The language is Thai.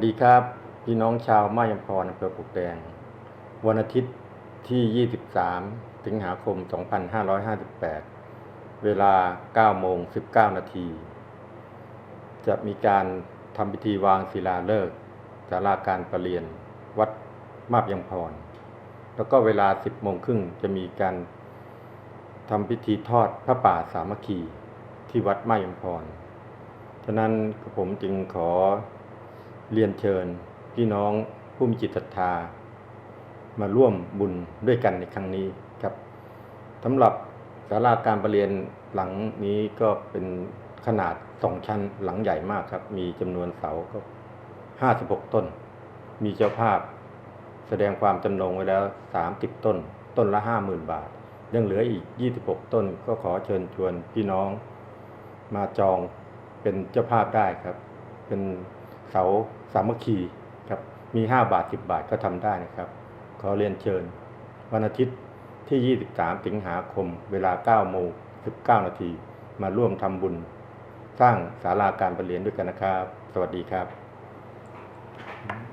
สวัสดีครับ พี่น้องชาวมายังพรอำเภอปลวกแดง วันอาทิตย์ที่ 23 สิงหาคม 2558 เวลา9โมง 19 นาที จะมีการทำพิธีวางศิลาฤกษ์ศาลาการประเรียน วัดมาบยังพร แล้วก็เวลา 10โมงครึ่งจะมีการทำพิธีทอดพระป่าสามัคคีที่วัดมายังพร ฉะนั้นผมจึงขอ เรียนเชิญพี่น้องผู้มีจิตศรัทธา มาร่วมบุญด้วยกันในครั้งนี้ครับสำหรับศาลาการประเรียนหลังนี้ก็เป็นขนาดสองชั้นหลังใหญ่มากครับ มีจำนวนเสาก็ห้าสิบหกต้น มีเจ้าภาพแสดงความจำนงไว้แล้วสามสิบต้น ต้นละห้าหมื่นบาท ยังเหลืออีกยี่สิบหกต้น ก็ขอเชิญชวนพี่น้อง มาจองเป็นเจ้าภาพได้ครับ เป็น เสาสามัคคีครับมีห้าบาทสิบบาทก็ทำได้นะครับ ขอเรียนเชิญ วันอาทิตย์ที่ 23 สิงหาคม เวลา9โมง19 นาทีมาร่วมทำบุญ สร้างศาลาการประเรียนด้วยกันนะครับ สวัสดีครับ